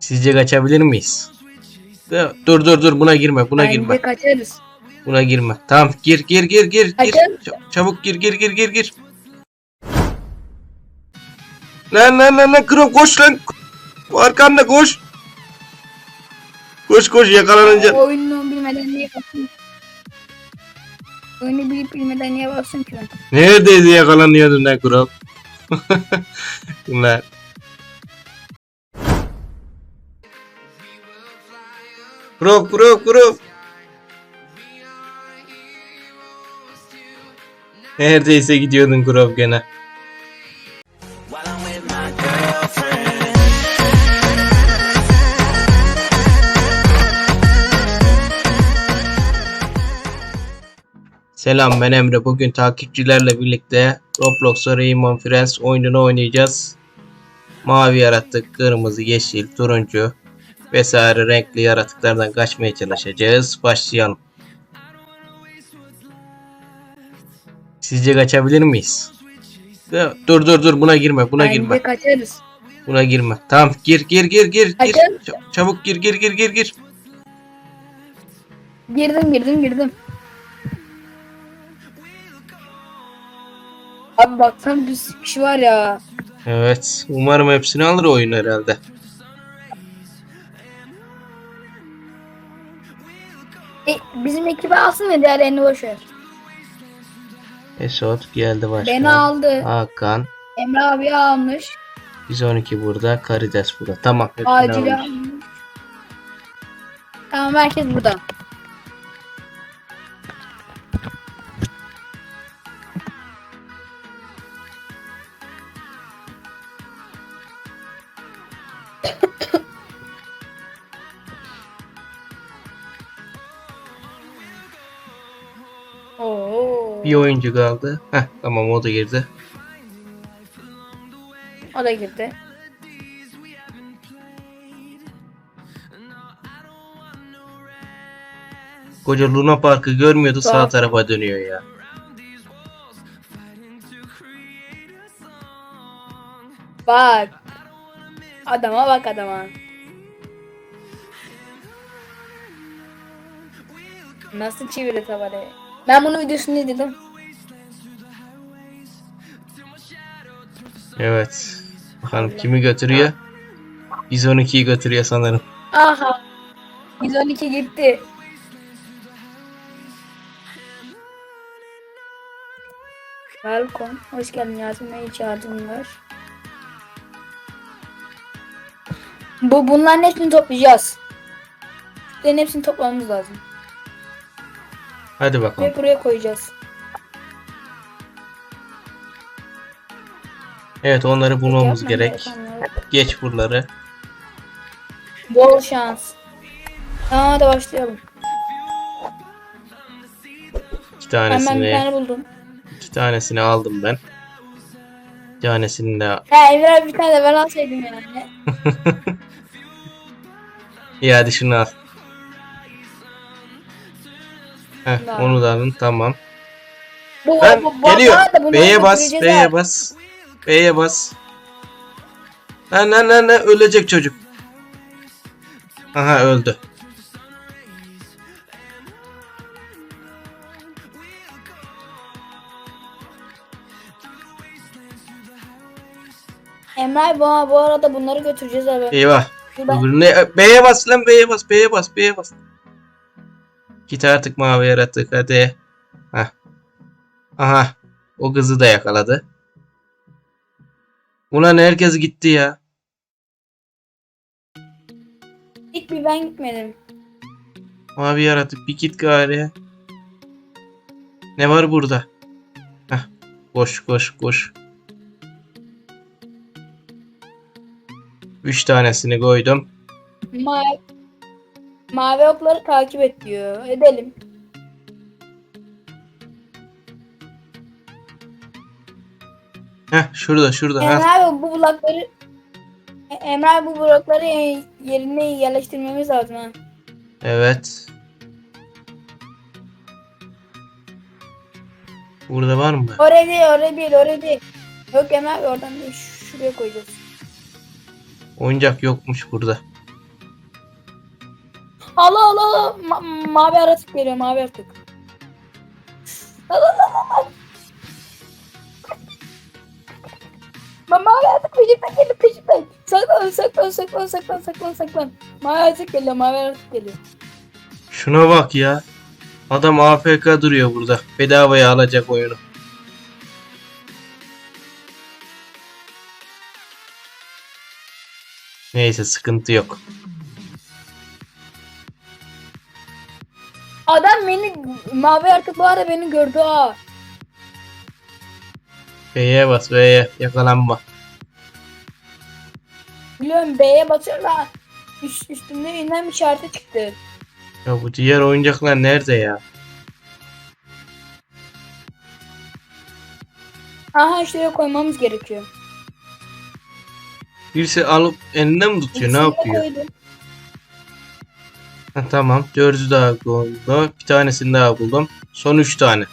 Sizce kaçabilir miyiz? Dur dur dur buna girme buna Bence girme. kaçarız. Buna girme. Tamam gir gir gir gir gir. Kaçarız. Çabuk gir gir gir gir gir. Lan lan lan lan kırım koş lan. Arkanda koş. Koş koş yakalanınca. Oyunu bilmeden niye bastım? Oyunu bilip bilmeden niye bastım ki? Neredeydi yakalanıyordun lan kral? Lan. Kuro kuro kuro. Neredeyse gidiyordun Kurov gene. Selam ben Emre. Bugün takipçilerle birlikte Roblox Rayman Friends oyununu oynayacağız. Mavi yaratık, kırmızı, yeşil, turuncu vesaire renkli yaratıklardan kaçmaya çalışacağız. Başlayalım. Sizce kaçabilir miyiz? Dur dur dur buna girme buna Bence girme. kaçarız. Buna girme. Tamam gir gir gir gir gir. Kaçarız. Çabuk gir gir gir gir gir. Girdim girdim girdim. Abi baksana bir sürü kişi var ya. Evet. Umarım hepsini alır oyun herhalde. E, bizim ekibi alsın ve diğerlerini boş ver. Esot geldi başka. Beni aldı. Hakan. Emre abi almış. 112 burada. Karides burada. Tamam. Acil almış. Tamam herkes burada. Bir oyuncu kaldı. Heh tamam o da girdi. O da girdi. Koca Luna Park'ı görmüyordu sağ Tamam. tarafa dönüyor ya. Bak. Adama bak adama. Nasıl çeviri tabanı? Ben bunun videosunu izledim. Evet. Bakalım kimi götürüyor? 112'yi götürüyor sanırım. Aha. 112 gitti. Welcome. Hoş geldin Yasin Bey. Hiç yardım var. Bu bunların hepsini toplayacağız. Bunların hepsini toplamamız lazım. Hadi bakalım. Ve buraya koyacağız. Evet onları bulmamız Yapmam gerek. gerekenler. Geç buraları. Bol şans. Tamam hadi başlayalım. İki Hemen bir tanesini, tane buldum. iki tanesini aldım ben. Bir tanesini de He Emir abi bir tane de ben alsaydım yani. İyi hadi şunu al. Heh, Tamam. onu da alın tamam. Bu, Ben bu- bu- geliyor. B'ye bas, B'ye bas. B'ye bas. Lan lan lan lan ölecek çocuk. Aha öldü. Emre bu, bu arada bunları götüreceğiz abi. Eyvah. Şuradan- Öbürüne B'ye bas lan B'ye bas B'ye bas B'ye bas. Git artık mavi yaratık hadi. Hah. Aha. O kızı da yakaladı. Ulan herkes gitti ya. İlk bir ben gitmedim. Mavi yaratık bir git gari. Ne var burada? Heh. Koş koş koş. Üç tanesini koydum. Mavi, mavi okları takip et diyor. Edelim. Heh şurada şurada. Emre abi bu blokları E- Emre abi bu blokları yerine yerleştirmemiz lazım ha. Evet. Burada var mı? Oraya değil oraya değil oraya değil. Yok Emre abi oradan değil şuraya koyacağız. Oyuncak yokmuş burada. Allah Allah Allah. Ma- mavi aratık geliyor mavi aratık. Allah Allah Allah. Mavi aratık peşimden geliyor peşimden. Saklan saklan saklan saklan saklan saklan. Mavi aratık geliyor mavi aratık geliyor. Şuna bak ya. Adam AFK duruyor burada. Bedavaya alacak oyunu. Neyse sıkıntı yok. Adam beni mavi aratık bu ara beni gördü ha. B'ye bas B'ye yakalanma. Biliyorum B'ye basıyorum da üst, üstümde ünlem işareti çıktı. Ya bu diğer oyuncaklar nerede ya? Aha şuraya koymamız gerekiyor. Birisi alıp eline mi tutuyor? Ne İkisini de yapıyor? koydum. Ha, tamam. Dördü daha buldum. Bir tanesini daha buldum. Son üç tane.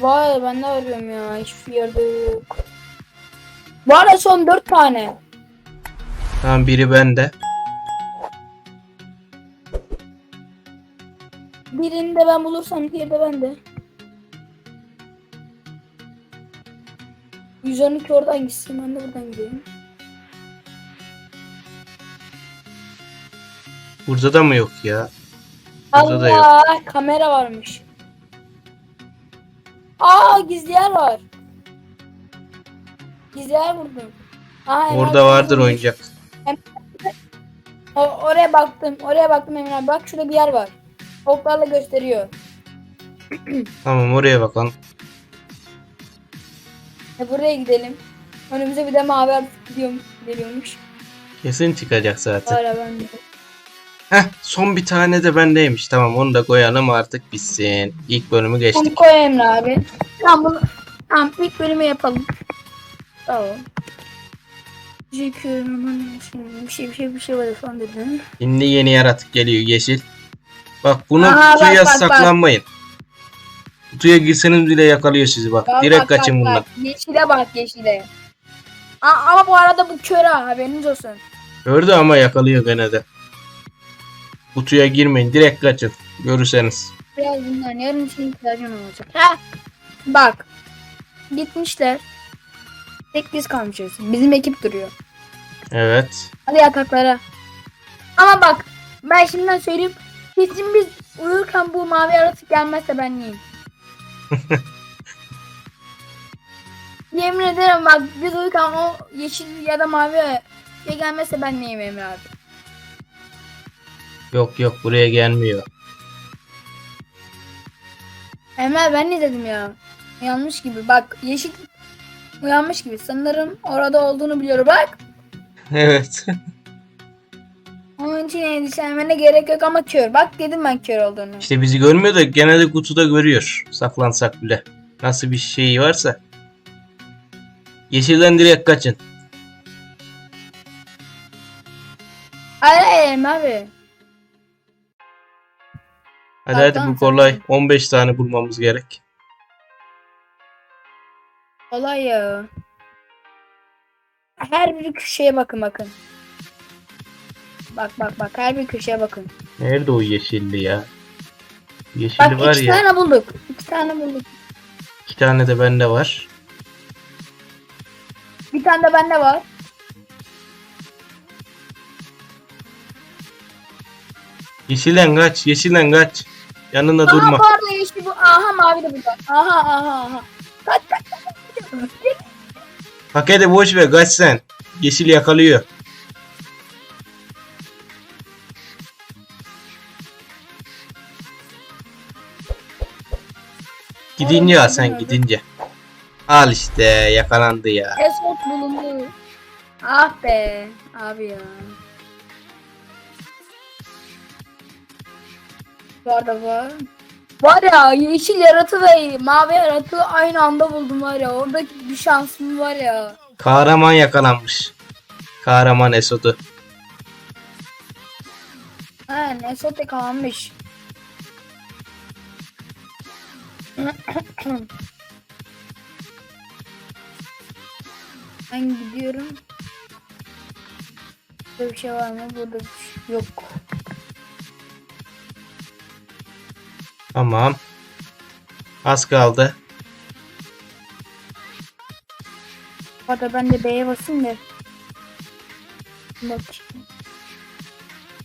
Vay ben de arıyorum ya hiçbir yerde yok. Var ya son dört tane. Tamam biri bende. Birini de ben bulursam diğeri de bende. 112 oradan gitsin ben de buradan gideyim. Burada da mı yok ya? Burada da yok. Allah kamera varmış. Aa gizli yer var. Gizli yer buldum. Aa, Orada vardır oyuncak. O- oraya baktım. Oraya baktım Emre abi. Bak şurada bir yer var. Oklarla gösteriyor. Tamam oraya bakalım. E buraya gidelim. Önümüze bir de mavi artık gidiyorum, geliyormuş. Kesin çıkacak zaten. Hala ben de. Heh son bir tane de bendeymiş. Tamam onu da koyalım artık bitsin. İlk bölümü Onu geçtik. koy Emre abi. Tamam bunu. Tamam ilk bölümü yapalım. Tamam. Aman şimdi Bir şey bir şey bir şey var falan dedim. Şimdi yeni yaratık geliyor yeşil. Bak bunu Aha, bak, kutuya bak, bak. saklanmayın. Kutuya girseniz bile yakalıyor sizi bak. Bak, Direkt bak, kaçın bak, bundan. bak. Yeşile bak yeşile. Aa, ama bu arada bu kör ha haberiniz olsun. Gördü ama yakalıyor gene de. Kutuya girmeyin direkt kaçın. Görürseniz. Biraz bunlar yarın için ihtiyacım olacak. Ha. Bak. Gitmişler. Tek biz kalmışız. Bizim ekip duruyor. Evet. Hadi yataklara. Ama bak ben şimdiden söyleyeyim. Kesin biz uyurken bu mavi yaratık gelmezse ben yiyeyim. Yemin ederim bak biz uyurken o yeşil ya da mavi şey gelmezse ben yiyeyim Emre abi. Yok yok buraya gelmiyor. Abi, ben ne dedim ya? Yanlış gibi bak yeşil uyanmış gibi sanırım orada olduğunu biliyorum bak. Evet. Onun için endişelenmene gerek yok ama kör. Bak dedim ben kör olduğunu. İşte bizi görmüyor da gene de kutuda görüyor. Saklansak bile. Nasıl bir şey varsa. Yeşilden direkt kaçın. Hayır hayır abi. Hadi hadi tamam, bu kolay. tamam. 15 tane bulmamız gerek. Olay ya. Her bir köşeye bakın bakın. Bak bak bak her bir köşeye bakın. Nerede o yeşilli ya? Yeşilli Bak var iki ya. tane bulduk. İki tane bulduk. İki tane de bende var. Bir tane de bende var. Yeşilden kaç. Yeşilden kaç. Yanında Aha durma. pardon yeşil bu. Aha mavi de burada. Aha aha aha. Kaç kaç kaç. Paketi boş ver kaç sen. Yeşil yakalıyor. Gidince al sen gidince. Al işte yakalandı ya. Esot bulundu. Ah be. Abi ya. Var da var. Ya yeşil yaratı ve mavi yaratığı aynı anda buldum var ya. Orada bir şansım var ya. Kahraman yakalanmış. Kahraman Esot'u. Ha Nesot de kalmış. Ben gidiyorum. Burada bir şey var mı? Burada bir şey yok. Tamam. Az kaldı. Hatta ben de B'ye basayım da. Bak.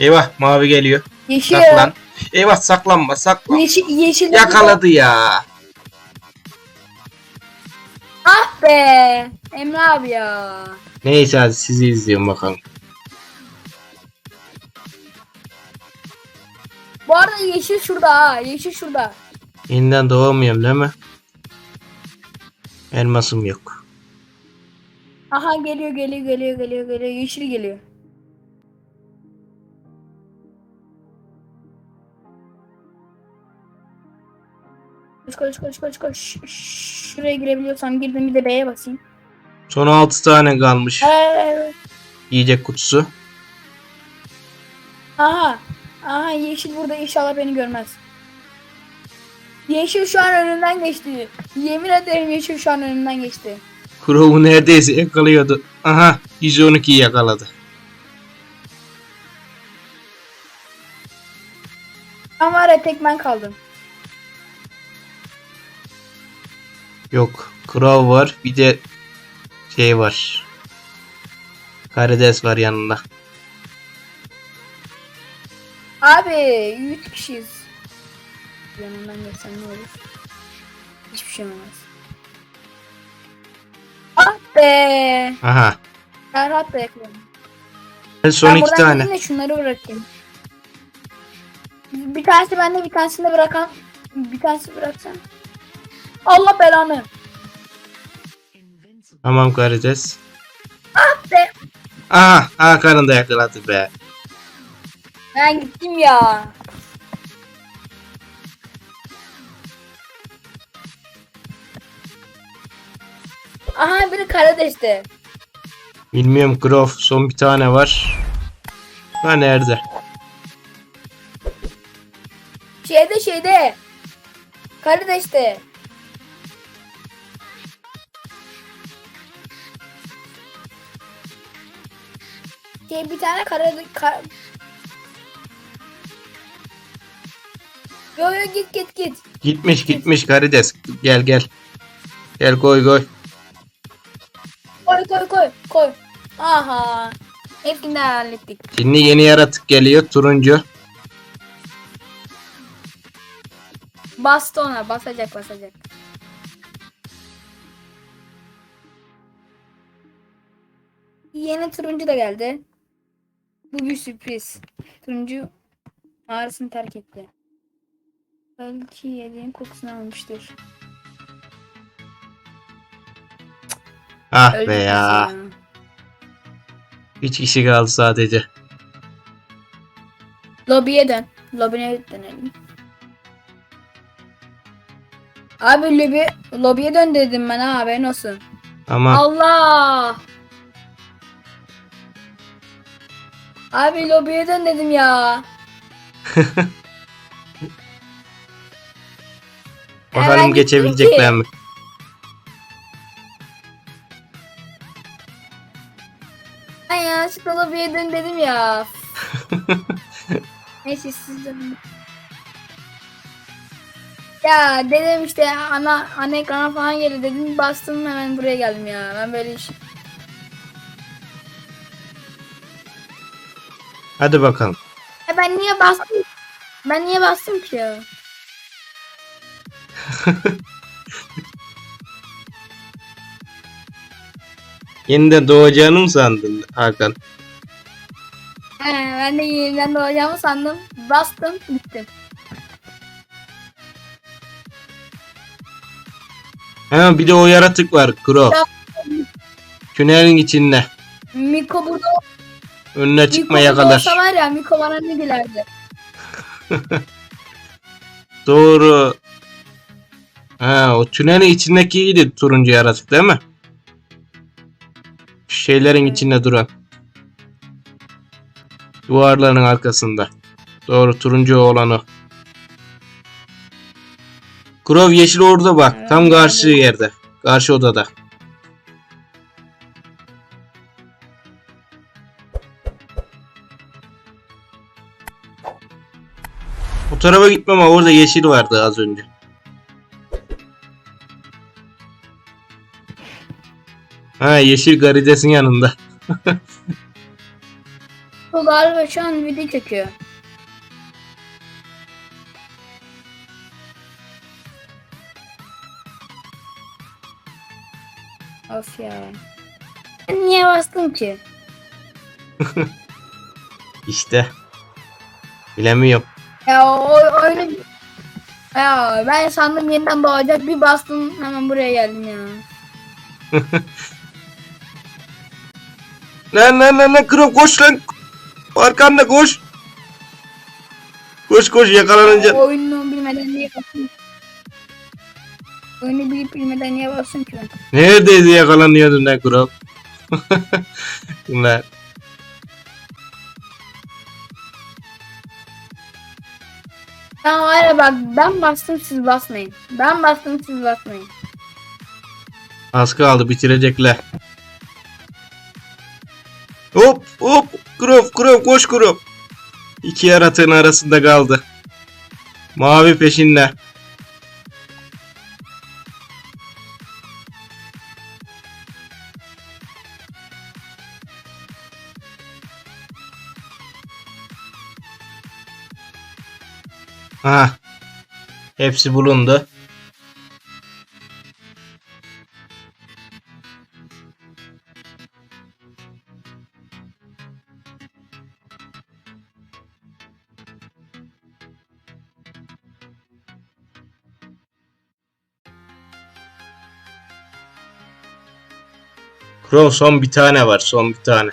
Eyvah mavi geliyor. Yeşil. Saklan. Eyvah saklanma saklan. Yeşil, yeşil. Yakaladı ya. Ah be. Emre abi ya. Neyse hadi sizi izliyorum bakalım. Yeşil şurada ha. Yeşil şurada. Yeniden doğamıyorum değil mi? Elmasım yok. Aha geliyor geliyor geliyor geliyor geliyor. Yeşil geliyor. Koş koş koş koş koş. Şuraya girebiliyorsam girdim bir de B'ye basayım. Son 6 tane kalmış. Evet. Yiyecek kutusu. Aha. Aha yeşil burada inşallah beni görmez. Yeşil şu an önümden geçti. Yemin ederim yeşil şu an önümden geçti. Crow'u neredeyse yakalıyordu. Aha 112'yi yakaladı. Ama var ya tek ben kaldım. Yok. Crow var. Bir de şey var. Karides var yanında. Abi 3 kişiyiz. Yanından geçsem ne olur? Hiçbir şey olmaz. Ah be! Aha. Ferhat da yakaladım. Son Ben iki tane. de şunları bırakayım. Bir tanesi bende bir tanesini de bırakan. Bir tanesi bıraksan. Allah belanı. Tamam Karides. Ah be! Aha. Hakan'ın da yakaladı be. Ben gittim ya. Aha biri Karadeş'te. Bilmiyorum Crow. Son bir tane var. Ha nerede? Şeyde şeyde. Karadeş'te. Şey bir tane kara... Kar... Yo yo git git git. Gitmiş gitmiş Karides. Gel gel. Gel koy koy. Koy koy koy koy. Aha. Hepsini de hallettik. Şimdi yeni yaratık geliyor. Turuncu. Bastı ona basacak basacak. Yeni turuncu da geldi. Bu bir sürpriz. Turuncu mağarasını terk etti. Belki yediğin kokusunu almıştır. Ah Öldü be kız ya. 3 kişi kaldı sadece. Lobiye dön. Lobiye dönelim. Abi lobi, lobiye dön dedim ben ha haberin olsun. Ama Allah! Abi lobiye dön dedim ya. bakalım gittim geçebilecekler mi? Ben yanlışlıkla lobiye dön dedim ya. Neyse siz dönün. Ya dedim işte ana ana ekrana falan gelir dedim bastım hemen buraya geldim ya. Ben böyle iş. Hadi bakalım. Ya ben niye bastım? Ben niye bastım ki ya? Yeniden doğacağını mı sandın Hakan? He, ben de yeniden doğacağımı sandım. Bastım gittim. Ha bir de o yaratık var. Ya. Tünelin içinde. Miko burada Önüne çıkma Miko burada yakalar. olsa var ya Miko bana ne gülerdi. Doğru. Ha o tünelin içindekiydi turuncu yaratık değil mi? Şu şeylerin içinde duran. Duvarların arkasında. Doğru turuncu olan o. Grove yeşil orada bak. Tam karşı yerde. Karşı odada. O tarafa gitmem ama orada yeşil vardı az önce. Ha yeşil garidesin yanında. Bu galiba şu an video çekiyor. Of ya. Ben niye bastım ki? İşte. Bilemiyorum. Ya o, oyunu... Ya ben sandım yeniden doğacak bir bastım hemen buraya geldim ya. Lan lan lan lan kırım koş lan. Arkanda koş. Koş koş yakalanınca. O oyunu bilmeden niye bastım? Oyunu bilip bilmeden niye bastım ki? Neredeydi yakalanıyordun lan kral. Bunlar. Var ya bak ben bastım siz basmayın. Ben bastım siz basmayın. Az kaldı bitirecekler. Hop hop Krov Krov koş Krov. İki yaratığın arasında kaldı. Mavi peşinde. Ha. Hepsi bulundu. Crow son bir tane var son bir tane.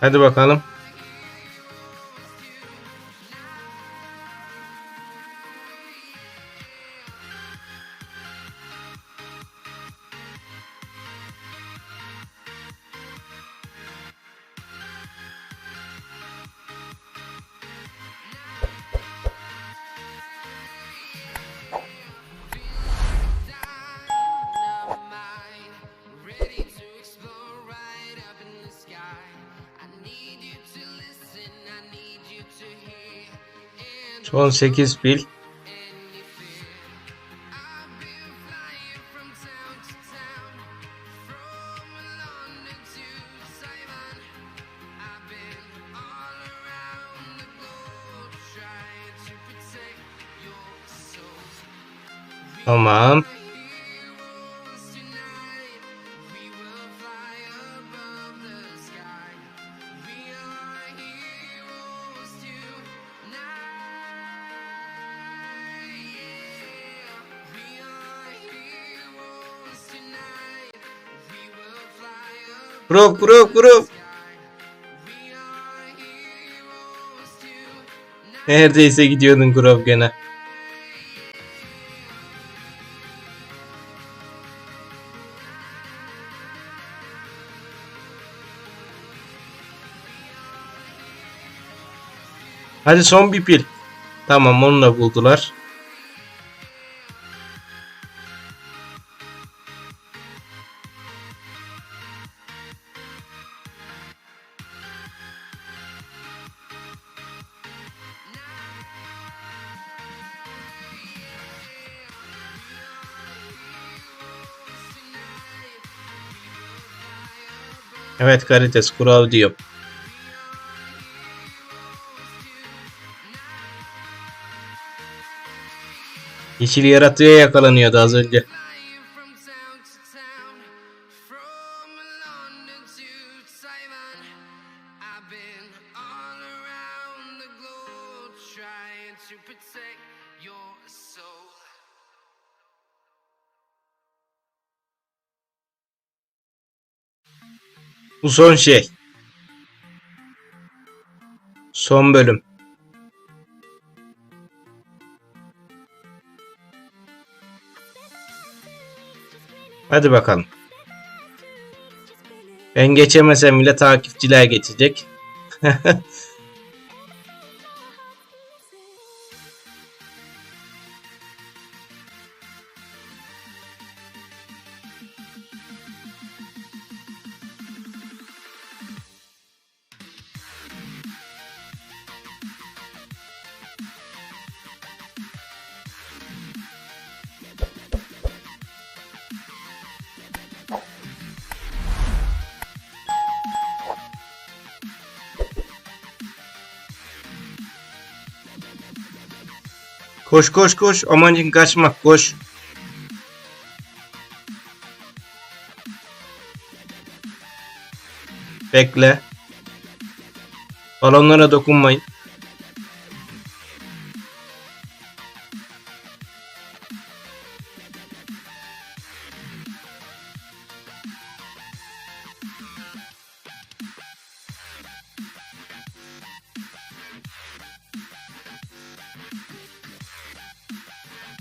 Hadi bakalım. Son 8 pil. Are heroes tonight. Neredeyse gidiyordun Krov gene. Hadi son bir pil. Tamam onu da buldular. Evet karides kural diyor. Yeşil yaratığa yakalanıyordu az önce. Bu son şey. Son bölüm. Hadi bakalım. Ben geçemesem bile takipçiler geçecek. Koş koş koş. Amancın kaçmak koş. Bekle. Balonlara dokunmayın.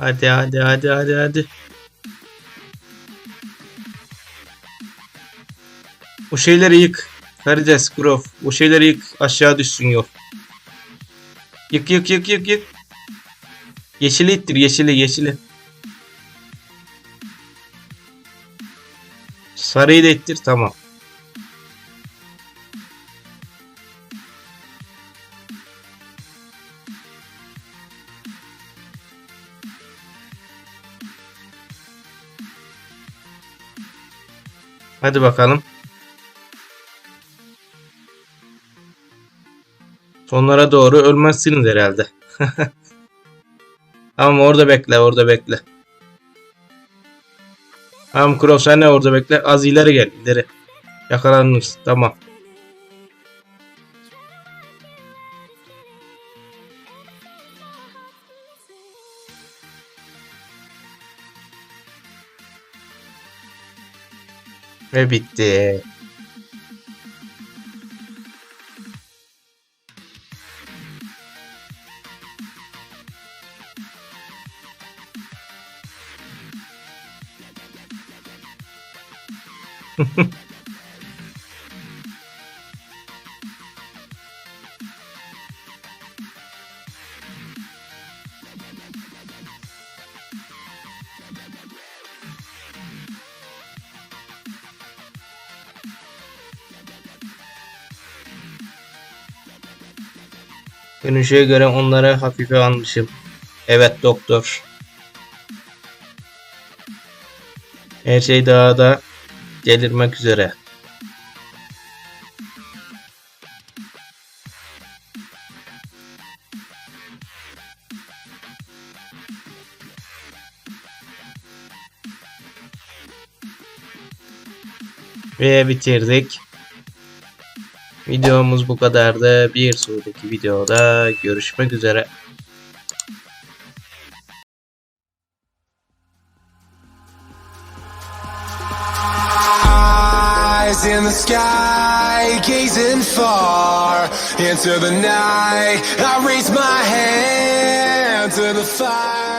Hadi hadi hadi hadi hadi. O şeyleri yık. Karides, Grov. O şeyleri yık. Aşağı düşsün yok. Yık yık yık yık yık. Yeşili ittir yeşili yeşili. Sarıyı da ittir tamam. Hadi bakalım. Sonlara doğru ölmezsiniz herhalde. Tamam orada bekle, orada bekle. Tamam Crow sen de orada bekle. Az ileri gel, ileri. Yakalanırız. Tamam. Ve bitti. Dönüşe göre onları hafife almışım. Evet doktor. Her şey daha da delirmek üzere. Ve bitirdik. Videomuz bu kadardı. Bir sonraki videoda görüşmek üzere. İn the sky, gazing far into the night. I raise my hand to the fire.